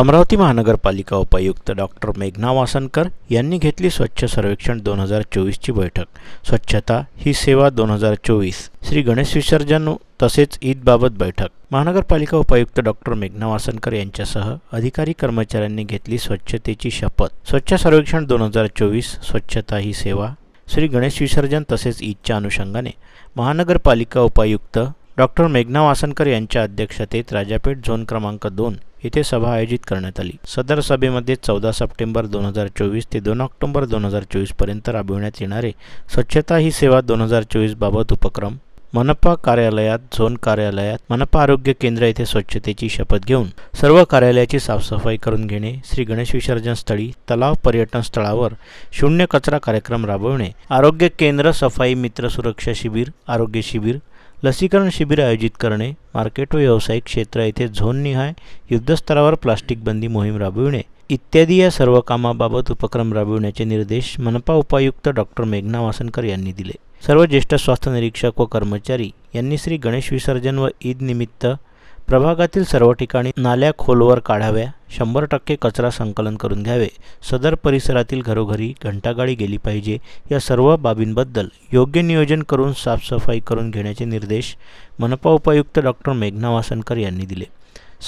अमरावती महानगरपालिका उपायुक्त डॉक्टर मेघना वासनकर यांनी घेतली स्वच्छ सर्वेक्षण दोन हजार चोवीसची बैठक. स्वच्छता ही सेवा दोन हजार चोवीस. श्री गणेश विसर्जन तसेच ईदबाबत बैठक. महानगरपालिका उपायुक्त डॉक्टर मेघना वासनकर यांच्यासह अधिकारी कर्मचाऱ्यांनी घेतली स्वच्छतेची शपथ. स्वच्छ सर्वेक्षण दोन हजार चोवीस स्वच्छता ही सेवा. श्री गणेश विसर्जन तसेच ईदच्या अनुषंगाने महानगरपालिका उपायुक्त डॉक्टर मेघना वासनकर यांच्या अध्यक्षतेत राजापेठ झोन क्रमांक दोन येथे सभा आयोजित करण्यात आली. सदर सभेमध्ये चौदा सप्टेंबर दोन हजार चोवीस ते दोन ऑक्टोबर दोन हजार चोवीसपर्यंत राबविण्यात येणारे स्वच्छता ही सेवा दोन हजार चोवीस बाबत उपक्रम मनपा कार्यालयात झोन कार्यालयात मनपा आरोग्य केंद्र येथे स्वच्छतेची शपथ घेऊन सर्व कार्यालयाची साफसफाई करून घेणे श्री गणेश विसर्जन स्थळी तलाव पर्यटन स्थळावर शून्य कचरा कार्यक्रम राबवणे आरोग्य केंद्र सफाई मित्र सुरक्षा शिबिर आरोग्य शिबिर लसीकरण शिबिर आयोजित करणे मार्केट व व्यावसायिक क्षेत्र येथे झोननिहाय युद्धस्तरावर प्लास्टिक बंदी मोहीम राबविणे इत्यादी या सर्व कामाबाबत उपक्रम राबविण्याचे निर्देश मनपा उपायुक्त डॉक्टर मेघना वासनकर यांनी दिले. सर्व ज्येष्ठ स्वास्थ्य निरीक्षक व कर्मचारी यांनी श्री गणेश विसर्जन व ईद निमित्त प्रभागातील सर्व ठिकाणी नाल्या खोलवर काढाव्या शंभर टक्के कचरा संकलन करून घ्यावे. सदर परिसरातील घरोघरी घंटागाडी गेली पाहिजे. या सर्व बाबींबद्दल योग्य नियोजन करून साफसफाई करून घेण्याचे निर्देश मनपा उपायुक्त डॉक्टर मेघना वासनकर यांनी दिले.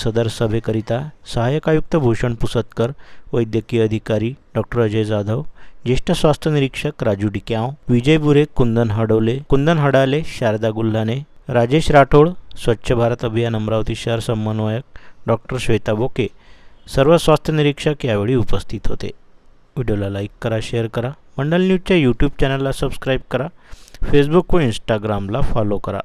सदर सभेकरिता सहाय्यक आयुक्त भूषण पुसतकर वैद्यकीय अधिकारी डॉक्टर अजय जाधव ज्येष्ठ स्वास्थ्य निरीक्षक राजू डिक्याव विजय बुरे कुंदन हडवले कुंदन हडाले शारदा गुल्हाने राजेश राठोड स्वच्छ भारत अभियान अमरावती शहर समन्वयक डॉक्टर श्वेता बोके सर्व स्वास्थ्य निरीक्षक यावेळी उपस्थित होते. व्हिडिओला लाईक करा शेअर करा. मंडल न्यूजच्या यूट्यूब चॅनलला सबस्क्राईब करा. फेसबुक व इंस्टाग्रामला फॉलो करा.